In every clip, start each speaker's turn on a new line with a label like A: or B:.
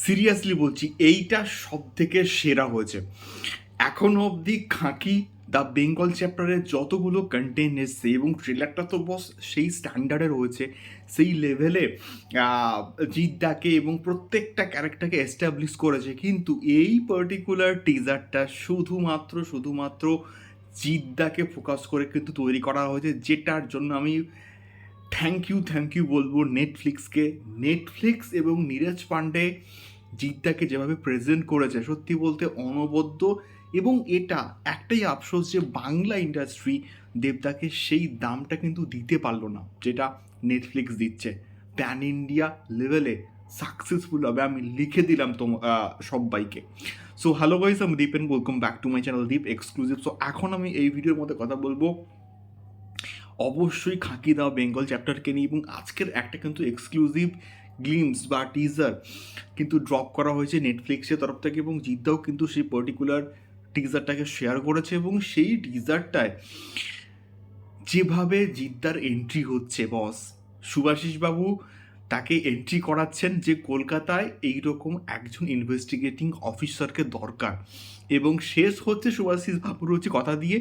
A: Seriously বলছি, এইটা সব থেকে সেরা হয়েছে। এখনও অবধি খাঁকি, দ্য বেঙ্গল চ্যাপ্টারের যতগুলো কন্টেন্ট এসছে এবং ট্রেলারটা তো বস সেই স্ট্যান্ডার্ডে রয়েছে সেই লেভেলে জিদ্দাকে এবং প্রত্যেকটা ক্যারেক্টারকে এস্টাবলিশ করেছে। কিন্তু এই পার্টিকুলার টিজারটা শুধুমাত্র শুধুমাত্র জিদ্দাকে ফোকাস করে কিন্তু তৈরি করা হয়েছে, যেটার জন্য আমি থ্যাংক ইউ থ্যাংক ইউ বলব নেটফ্লিক্সকে নেটফ্লিক্স এবং নীরাজ পান্ডে জিদ্দাকে যেভাবে প্রেজেন্ট করেছে সত্যি বলতে অনবদ্য। এবং এটা একটাই আফসোস যে বাংলা ইন্ডাস্ট্রি দেবদাকে সেই দামটা কিন্তু দিতে পারল না যেটা নেটফ্লিক্স দিচ্ছে। প্যান ইন্ডিয়া লেভেলে সাকসেসফুল হবে আমি লিখে দিলাম তোম আহ, সব্বাইকে। সো হ্যালো গাইস আমি Deep and welcome back to my channel Deep exclusive so এখন আমি এই ভিডিওর মধ্যে কথা বলব। অবশ্যই খাঁকি দেওয়া বেঙ্গল চ্যাপ্টারকে নিয়ে এবং আজকের একটা কিন্তু এক্সক্লুসিভ গ্লিমস বা টিজার কিন্তু ড্রপ করা হয়েছে নেটফ্লিক্সের তরফ থেকে এবং জিদ্দাও কিন্তু সেই পার্টিকুলার টিজারটাকে শেয়ার করেছে এবং সেই টিজারটায় যেভাবে জিদ্দার এন্ট্রি হচ্ছে বস সুভাষিস বাবু তাকে এন্ট্রি করাচ্ছেন যে কলকাতায় এই রকম একজন ইনভেস্টিগেটিং অফিসারকে দরকার এবং শেষ হচ্ছে সুভাষিস বাবুর হচ্ছে কথা দিয়ে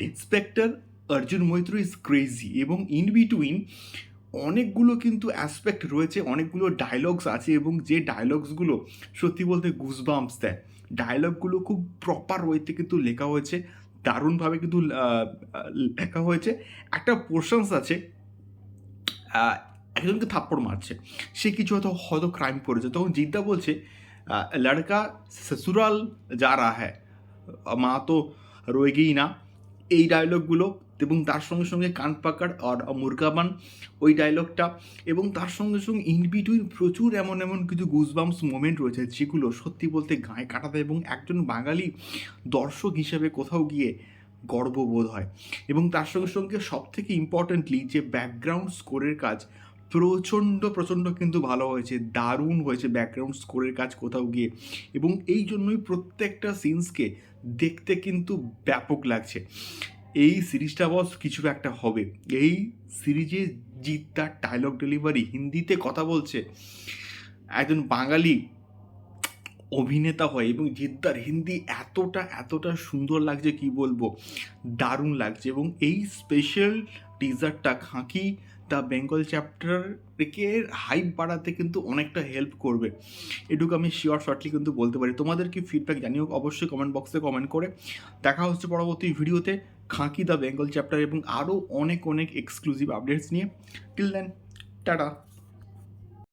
A: inspector Arjun Maitra is crazy এবং ইন বিটুইন অনেকগুলো কিন্তু অ্যাসপেক্ট রয়েছে, অনেকগুলো ডায়লগস আছে এবং যে ডায়লগসগুলো সত্যি বলতে গুজবাম্পস দেয়। ডায়লগগুলো খুব প্রপার ওয়েতে কিন্তু লেখা হয়েছে, দারুণভাবে কিন্তু লেখা হয়েছে। একটা পোর্শনস আছে একজনকে থাপ্পড় মারছে, সে কিছু হয়তো হয়তো ক্রাইম করেছে। তখন জিদ্দা বলছে লড়কা সসুরাল যা রা হ্যায়, মা তো রয়ে গেই না। এই ডায়লগগুলো এবং তার সঙ্গে সঙ্গে কান পাকার আর মুরগাবান ওই ডায়লগটা এবং তার সঙ্গে সঙ্গে ইন বিটুইন প্রচুর এমন এমন কিছু গুজবামস মোমেন্ট রয়েছে যেগুলো সত্যি বলতে গায়ে কাটাতে এবং একজন বাঙালি দর্শক হিসেবে কোথাও গিয়ে গর্ববোধ হয়। এবং তার সঙ্গে সঙ্গে সব থেকে ইম্পর্টেন্টলি যে ব্যাকগ্রাউন্ড স্কোরের কাজ প্রচণ্ড প্রচণ্ড কিন্তু ভালো হয়েছে, দারুণ হয়েছে ব্যাকগ্রাউন্ড স্কোরের কাজ কোথাও গিয়ে। এবং এই জন্যই প্রত্যেকটা সিনসকে দেখতে কিন্তু ব্যাপক লাগছে। এই সিরিজটা বস কিছু একটা হবে। এই সিরিজে জিৎ তার ডায়লগ ডেলিভারি হিন্দিতে কথা বলছে। একজন বাঙালি অভিনেতা হয় এবং জিদ্দার হিন্দি এতটা এতটা সুন্দর লাগছে কি বলব? দারুণ লাগছে এবং এই স্পেশাল টিজারটা খাঁকি দ্য বেঙ্গল চ্যাপ্টারকে হাইপ বাড়াতে কিন্তু অনেকটা হেল্প করবে। এটুকু আমি শিওর শর্টলি কিন্তু বলতে পারি। তোমাদের কি ফিডব্যাক জানিও, অবশ্যই কমেন্ট বক্সে কমেন্ট করে। দেখা হচ্ছে পরবর্তী ভিডিওতে খাঁকি দ্য বেঙ্গল চ্যাপ্টার এবং আরও অনেক অনেক এক্সক্লুসিভ আপডেটস নিয়ে। Till then tata.